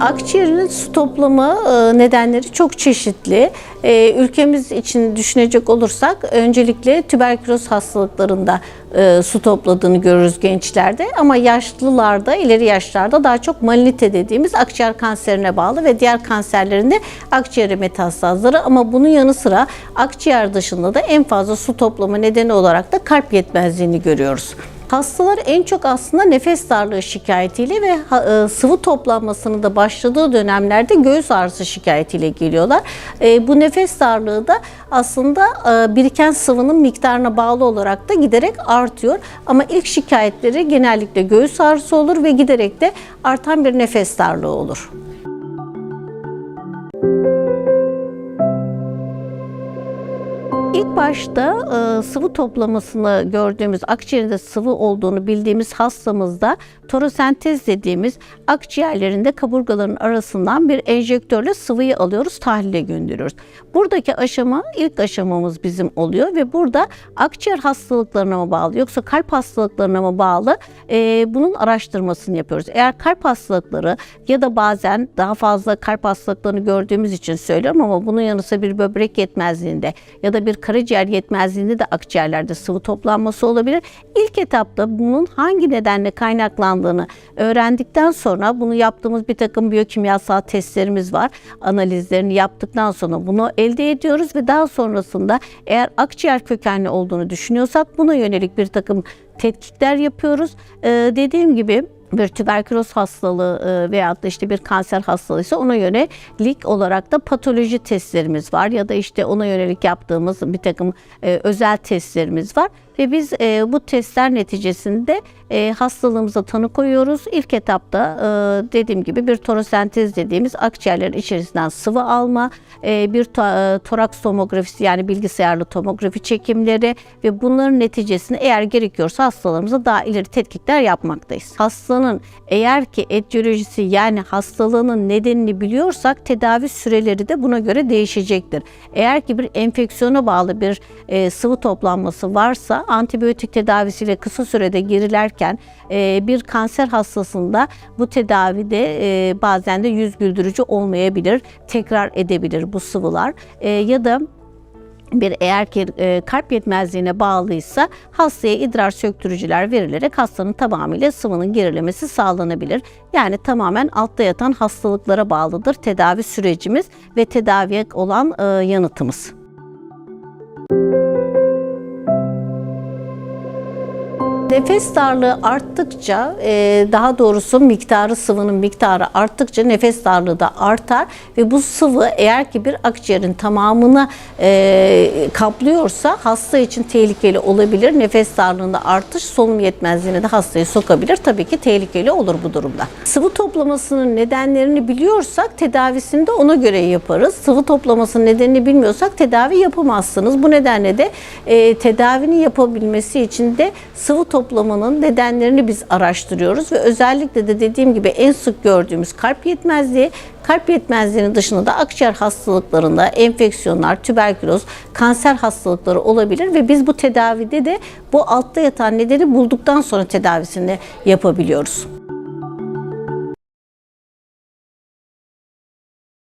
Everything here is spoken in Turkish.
Akciğerin su toplama e, nedenleri çok çeşitli. E, Ülkemiz için düşünecek olursak öncelikle tüberküloz hastalıklarında e, su topladığını görürüz gençlerde ama yaşlılarda, ileri yaşlarda daha çok malinite dediğimiz akciğer kanserine bağlı ve diğer kanserlerinde akciğer metastazları ama bunun yanı sıra akciğer dışında da en fazla su toplama nedeni olarak da kalp yetmezliğini görüyoruz. Hastalar en çok aslında nefes darlığı şikayetiyle ve e, sıvı toplanmasının da başladığı dönemlerde göğüs ağrısı şikayetiyle geliyorlar. E, bu nefes darlığı da aslında e, biriken sıvının miktarına bağlı olarak da giderek artıyor. Ama ilk şikayetleri genellikle göğüs ağrısı olur ve giderek de artan bir nefes darlığı olur. Başta e, sıvı toplamasını gördüğümüz akciğerinde sıvı olduğunu bildiğimiz hastamızda torosentez dediğimiz akciğerlerinde kaburgaların arasından bir enjektörle sıvıyı alıyoruz, tahlile gönderiyoruz. Buradaki aşama ilk aşamamız bizim oluyor ve burada akciğer hastalıklarına mı bağlı yoksa kalp hastalıklarına mı bağlı e, bunun araştırmasını yapıyoruz. Eğer kalp hastalıkları ya da bazen daha fazla kalp hastalıklarını gördüğümüz için söylüyorum ama bunun yanı sıra bir böbrek yetmezliğinde ya da bir karaciğer yetmezliğinde de akciğerlerde sıvı toplanması olabilir. İlk etapta bunun hangi nedenle kaynaklandığını öğrendikten sonra bunu yaptığımız bir takım biyokimyasal testlerimiz var. Analizlerini yaptıktan sonra bunu elde ediyoruz ve daha sonrasında eğer akciğer kökenli olduğunu düşünüyorsak buna yönelik bir takım tetkikler yapıyoruz. Ee, dediğim gibi bir tüberküloz hastalığı e, veyahut da işte bir kanser hastalığıysa ona yönelik olarak da patoloji testlerimiz var ya da işte ona yönelik yaptığımız bir takım e, özel testlerimiz var ve biz e, bu testler neticesinde hastalığımıza tanı koyuyoruz. İlk etapta dediğim gibi bir torosentez dediğimiz akciğerlerin içerisinden sıvı alma, bir to- toraks tomografisi yani bilgisayarlı tomografi çekimleri ve bunların neticesinde eğer gerekiyorsa hastalarımıza daha ileri tetkikler yapmaktayız. Hastanın eğer ki etiyolojisi yani hastalığının nedenini biliyorsak tedavi süreleri de buna göre değişecektir. Eğer ki bir enfeksiyona bağlı bir e, sıvı toplanması varsa antibiyotik tedavisiyle kısa sürede girilerken e, bir kanser hastasında bu tedavide e, bazen de yüz güldürücü olmayabilir, tekrar edebilir bu sıvılar E, ya da bir eğer ki e, kalp yetmezliğine bağlıysa hastaya idrar söktürücüler verilerek hastanın tamamıyla sıvının gerilemesi sağlanabilir. Yani tamamen altta yatan hastalıklara bağlıdır tedavi sürecimiz ve tedaviye olan e, yanıtımız. Nefes darlığı arttıkça, e, daha doğrusu miktarı sıvının miktarı arttıkça nefes darlığı da artar ve bu sıvı eğer ki bir akciğerin tamamını e, kaplıyorsa hasta için tehlikeli olabilir. Nefes darlığında artış solunum yetmezliğine de hastayı sokabilir. Tabii ki tehlikeli olur bu durumda. Sıvı toplamasının nedenlerini biliyorsak tedavisini de ona göre yaparız. Sıvı toplamasının nedenini bilmiyorsak tedavi yapamazsınız. Bu nedenle de e, tedavinin yapabilmesi için de sıvı toplamanın nedenlerini biz araştırıyoruz ve özellikle de dediğim gibi en sık gördüğümüz kalp yetmezliği, kalp yetmezliğinin dışında da akciğer hastalıklarında enfeksiyonlar, tüberküloz, kanser hastalıkları olabilir ve biz bu tedavide de bu altta yatan nedeni bulduktan sonra tedavisini yapabiliyoruz.